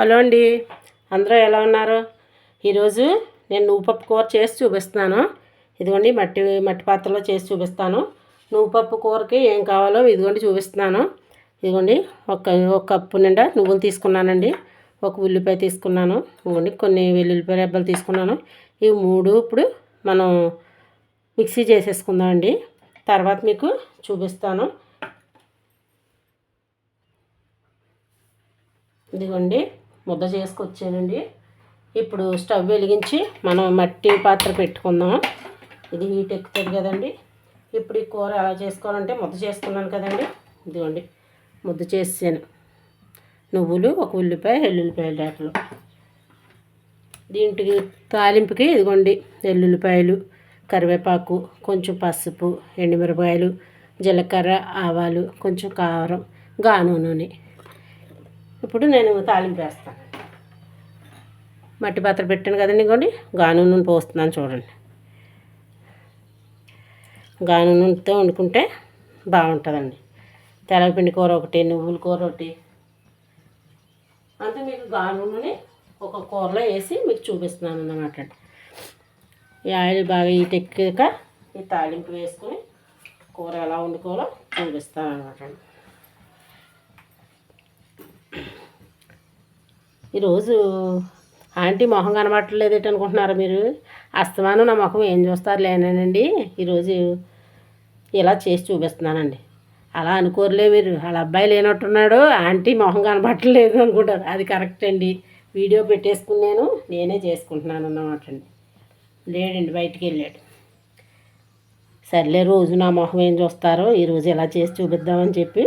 Hello అండి. అందరూ ఎలా ఉన్నారు? ఈరోజు నేను నువ్వు పప్పు కూర చేసి చూపిస్తున్నాను. ఇదిగోండి మట్టి మట్టి పాత్రలో చేసి చూపిస్తాను. నువ్వు పప్పు కూరకి ఏం కావాలో ఇదిగోండి చూపిస్తున్నాను. ఇదిగోండి ఒక ఒక కప్పు నిండా నువ్వులు తీసుకున్నానండి. ఒక ఉల్లిపాయ తీసుకున్నాను. ఇదిగోండి కొన్ని వెల్లుల్లిపాయ రెబ్బలు తీసుకున్నాను. ఇవి మూడు ఇప్పుడు మనం మిక్సీ చేసేసుకుందామండి. తర్వాత మీకు చూపిస్తాను. ఇదిగోండి ముద్ద చేసుకొచ్చానండి. ఇప్పుడు స్టవ్ వెలిగించి మనం మట్టి పాత్ర పెట్టుకుందాం. ఇది హీట్ ఎక్కుతుంది కదండి. ఇప్పుడు ఈ కూర ఎలా చేసుకోవాలంటే ముద్ద చేసుకున్నాను కదండి. ఇదిగోండి ముద్ద చేసాను నువ్వులు ఒక ఉల్లిపాయ ఎల్లుల్లిపాయలు రేటలు దీంటికి తాలింపుకి ఇదిగోండి ఎల్లుల్లిపాయలు కరివేపాకు కొంచెం పసుపు ఎండుమిరపకాయలు జీలకర్ర ఆవాలు కొంచెం కారం గాను నూనె. ఇప్పుడు నేను తాలింపు వేస్తాను. మట్టి పాత్ర పెట్టాను కదండి ఇంకోండి గాను నూనె పోస్తున్నాను చూడండి. గాను నూనెతో వండుకుంటే బాగుంటుందండి. తెలగపిండి కూర ఒకటి నువ్వుల కూర ఒకటి. అంతే మీకు గాను నూనె ఒక కూరలో వేసి మీకు చూపిస్తున్నాను అన్నమాట ఈ ఆయిల్ బాగా ఈ టెక్కాక ఈ తాలింపు వేసుకొని కూర ఎలా వండుకోవాలో చూపిస్తాను అనమాట ఈరోజు ఆంటీ మొహం కనబట్టలేదు అనుకుంటున్నారు మీరు? అస్తమానం నా ముఖం ఏం చూస్తారు లేనండి ఈరోజు ఇలా చేసి చూపిస్తున్నానండి. అలా అనుకోరులే మీరు. వాళ్ళ అబ్బాయి లేనట్టున్నాడు. ఆంటీ మొహం కనబట్టలేదు అనుకుంటారు. అది కరెక్ట్ అండి. వీడియో పెట్టేసుకున్నాను. నేనే చేసుకుంటున్నాను అన్నమాట అండి. లేడండి బయటికి వెళ్ళాడు. సర్లే రోజు నా మొహం ఏం చూస్తారో ఈరోజు ఇలా చేసి చూపిద్దామని చెప్పి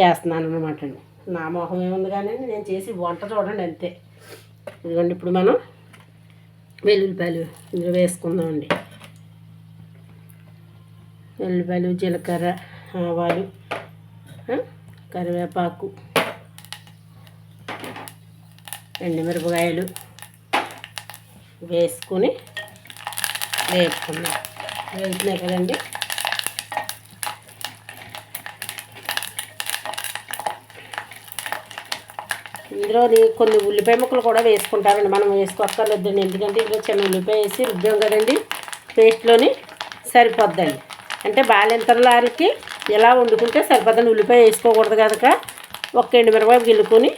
చేస్తున్నాను అనమాట అండి. నా మొహం ఏముంది కానీ నేను చేసి వంట చూడండి అంతే. ఇదిగోండి ఇప్పుడు మనం వెల్లుల్లిపాయలు ఇందులో వేసుకుందామండి. వెల్లుల్లిపాయలు జీలకర్ర ఆవాలు కరివేపాకు ఎండుమిరపకాయలు వేసుకొని వేపుకుందాం. వేస్తున్నాయి కదండి? ఇందులో కొన్ని ఉల్లిపాయ ముక్కలు కూడా వేసుకుంటారండి. మనం వేసుకోక్కర్లేదండి. ఎందుకంటే ఇందులో చిన్న ఉల్లిపాయ వేసి రుబ్బాం కదండి. పేస్ట్లోని సరిపోద్దండి. అంటే బాలింతలకి ఇలా వండుకుంటే సరిపోద్దండి. ఉల్లిపాయ వేసుకోకూడదు కనుక ఒక ఎండు మిరపాయ గిల్లుకొని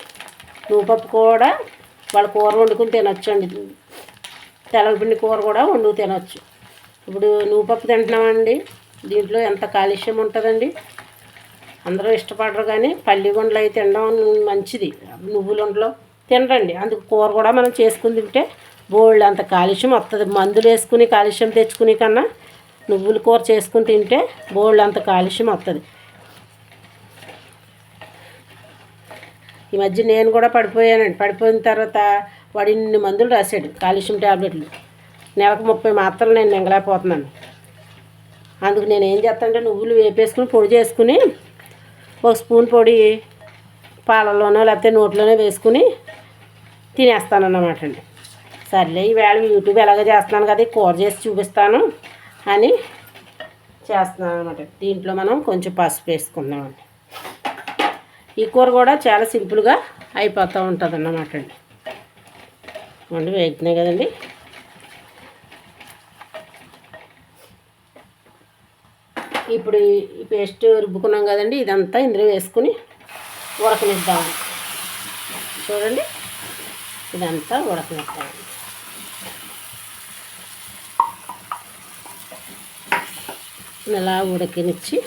నువ్వుపప్పు కూడా వాళ్ళ కూర వండుకుని తినొచ్చండి. తెల్లపిండి కూర కూడా వండుకు తినొచ్చు. ఇప్పుడు నువ్వుపప్పు తింటున్నామండి. దీంట్లో ఎంత కాలుష్యం ఉంటుందండి? అందరూ ఇష్టపడరు కానీ పల్లిగుండలు అవి అయితే తినడం మంచిది. నువ్వులుండలో తినరండి. అందుకు కూర కూడా మనం చేసుకుని తింటే బోళ్ళు అంత కాలుష్యం వస్తుంది మందులు వేసుకుని కాలుష్యం తెచ్చుకునే కన్నా నువ్వుల కూర చేసుకుని తింటే బోళ్ళు అంత కాలుష్యం వస్తుంది ఈ మధ్య నేను కూడా పడిపోయానండి. పడిపోయిన తర్వాత వాడు ఇన్ని మందులు రాశాడు కాలుష్యం ట్యాబ్లెట్లు నెలకు ముప్పై మాత్రలు నేను నింగలేకపోతున్నాను అందుకు నేను ఏం చేస్తానంటే నువ్వులు వేపేసుకుని పొడి చేసుకుని ఒక స్పూన్ పొడి పాలలోనో లేకపోతే నోట్లోనో వేసుకుని తినేస్తానన్నమాట అండి సర్లే ఈవేళ యూట్యూబ్ ఎలాగ చేస్తున్నాను కదా ఈ కూర చేసి చూపిస్తాను అని చేస్తున్నాను అనమాట దీంట్లో మనం కొంచెం పసుపు వేసుకుందామండి. ఈ కూర కూడా చాలా సింపుల్గా అయిపోతూ ఉంటుంది అన్నమాట అండి వండి వేగుతున్నాయి కదండి. ఇప్పుడు ఈ- పేస్ట్ రుబ్బుకున్నాం కదండి ఇదంతా ఇందులో వేసుకుని ఉడకనిద్దాం. చూడండి ఇదంతా ఉడకనిద్దాం. ఇలా ఉడకనిచ్చి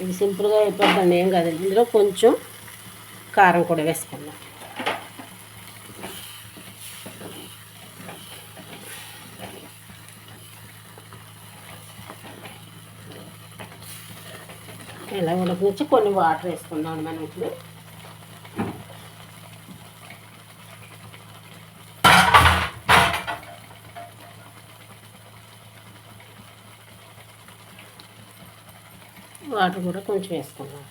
ఇది సింపుల్గా అయిపోద్దండి ఏం కాదండి. ఇందులో కొంచెం కారం కూడా వేసుకుందాం. ఇలా ఉడకనిచ్చి కొన్ని వాటర్ వేసుకుందాం మనం ఇప్పుడు వాటర్ కూడా కొంచెం వేసుకుందాం.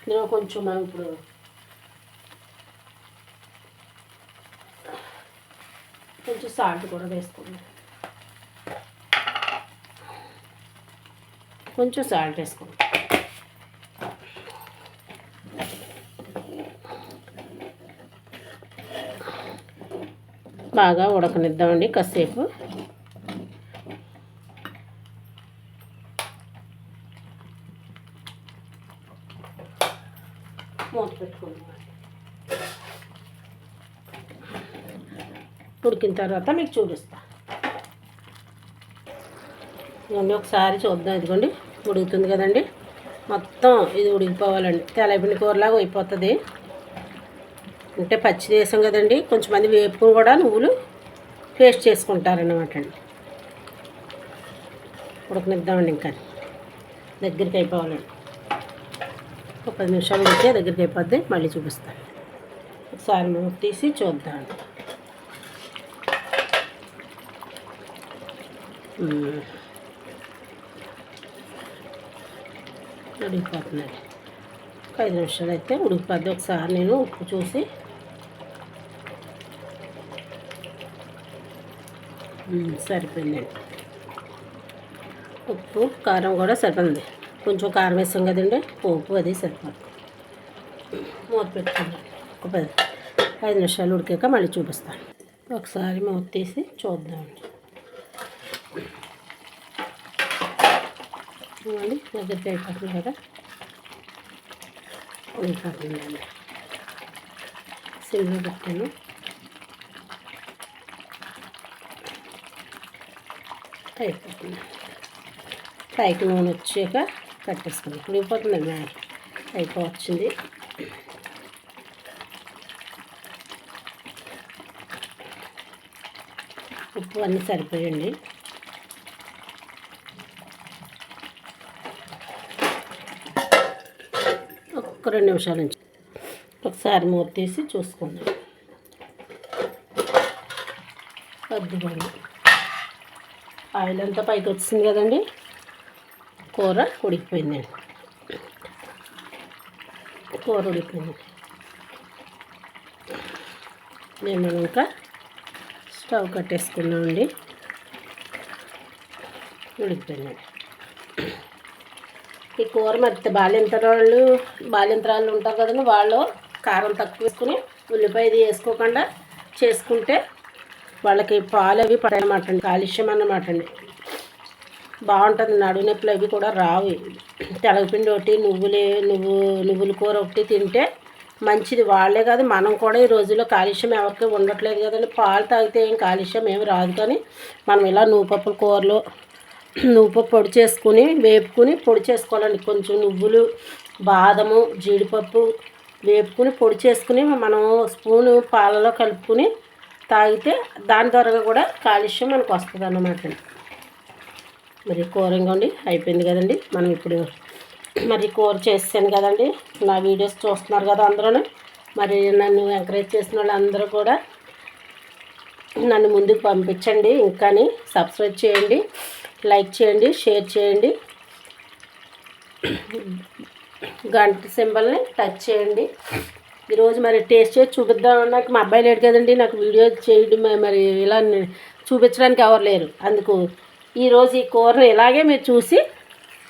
ఇందులో కొంచెం మనం ఇప్పుడు కొంచెం సాల్ట్ కూడా వేసుకుందాం కొంచెం సాల్ట్ వేసుకుందాం బాగా ఉడకనిద్దామండి. కాసేపు మూత పెట్టుకుందాం ఉడికిన తర్వాత మీకు చూపిస్తాను ఇవన్నీ ఒకసారి చూద్దాం. ఇదిగోండి ఉడుకుతుంది కదండి. మొత్తం ఇది ఉడికిపోవాలండి. తెలపిండి కూరలాగా అయిపోతుంది. అంటే పచ్చి దేశం కదండి. కొంచెం మంది వేపుకుని కూడా నువ్వులు పేస్ట్ చేసుకుంటారన్నమాట అండి. ఉడకనిద్దామండి ఇంకా. దగ్గరికి అయిపోవాలండి. ఒక పది నిమిషాలు ఉడితే దగ్గరికి అయిపోద్ది. మళ్ళీ చూపిస్తాను ఒకసారి మూత తీసి చూద్దాం ఉడికిపోతున్నాయి ఒక ఐదు నిమిషాలు అయితే ఉడికిపోద్ది. ఒకసారి నేను ఉప్పు చూసి. సరిపోయిందండి ఉప్పు కారం కూడా సరిపోయింది. కొంచెం కారం వేసాం కదండి. ఉప్పు అది సరిపోతుంది మూత పెట్టుకుందాం. ఒక పది ఐదు నిమిషాలు ఉడికాక మళ్ళీ చూపిస్తాను. ఒకసారి మూత తీసి చూద్దామండి. చూడండి దగ్గరికి అయిపోతుంది కదా అయిపోతుందండి సిమ్లో పెట్టాను అయిపోతుంది. పైకి నూనె వచ్చాక కట్టేసుకుంది ఉడికిపోతుందండి అయిపోవచ్చింది. ఉప్పు అన్నీ సరిపోయండి. ఒక రెండు నిమిషాల నుంచి ఒకసారి మూత తీసి చూసుకుందాం. అద్దుకోండి ఆయిల్ అంతా పైకి వచ్చింది కదండి. కూర ఉడికిపోయిందండి. కూర ఉడికిపోయింది. నేను ఇంకా స్టవ్ కట్టేసుకున్నామండి. ఉడికిపోయిందండి. ఈ కూర మరి బాలింతరాళ్ళు బాలింతరాళ్ళు ఉంటారు కదండి వాళ్ళు కారం తక్కువ వేసుకుని ఉల్లిపాయ ఇది వేసుకోకుండా చేసుకుంటే వాళ్ళకి పాలు అవి పడనమాట అండి కాలుష్యం అన్నమాట అండి. బాగుంటుంది నడువు నొప్పులు అవి కూడా రావు. తెలగపిండి ఒకటి నువ్వులే నువ్వు నువ్వుల కూర ఒకటి తింటే మంచిది. వాళ్ళే కాదు మనం కూడా ఈ రోజుల్లో కాలుష్యం ఎవరికి ఉండట్లేదు కదండి. పాలు తాగితే ఏం కాలుష్యం ఏమి రాదు కానీ మనం ఇలా నువ్వు పప్పుల కూరలు నువ్వు పొడి చేసుకుని వేపుకుని పొడి చేసుకోవాలండి. కొంచెం నువ్వులు బాదము జీడిపప్పు వేపుకుని పొడి చేసుకుని మనం స్పూను పాలలో కలుపుకుని తాగితే దాని ద్వారా కూడా కాలుష్యం మనకు వస్తుంది అన్నమాట మరి కూర ఇంకోండి అయిపోయింది కదండి. మనం ఇప్పుడు మరి కూర చేసాను కదండి. నా వీడియోస్ చూస్తున్నారు కదా అందరూ మరి నన్ను ఎంకరేజ్ చేసిన వాళ్ళందరూ కూడా నన్ను ముందుకు పంపించండి. ఇంకాని సబ్స్క్రైబ్ చేయండి. లైక్ చేయండి షేర్ చేయండి. గంట సింబల్ని టచ్ చేయండి. ఈరోజు మరి టేస్ట్ చేసి చూపిద్దాం నాకు మా అబ్బాయి లేడు కదండి నాకు వీడియో చేయడం మరి ఇలా చూపించడానికి ఎవరు లేరు. అందుకు ఈరోజు ఈ కూరను ఇలాగే మీరు చూసి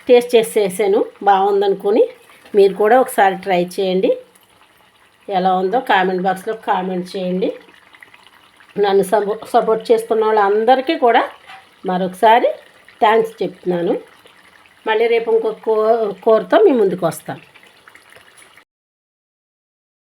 టేస్ట్ చేసి చేసాను బాగుందనుకుని మీరు కూడా ఒకసారి ట్రై చేయండి. ఎలా ఉందో కామెంట్ బాక్స్లో కామెంట్ చేయండి. నన్ను సపో సపోర్ట్ చేస్తున్న వాళ్ళందరికీ కూడా మరొకసారి థ్యాంక్స్ చెప్తున్నాను. మళ్ళీ రేపు ఇంకొక కూ కూరతో మీ ముందుకు వస్తాను.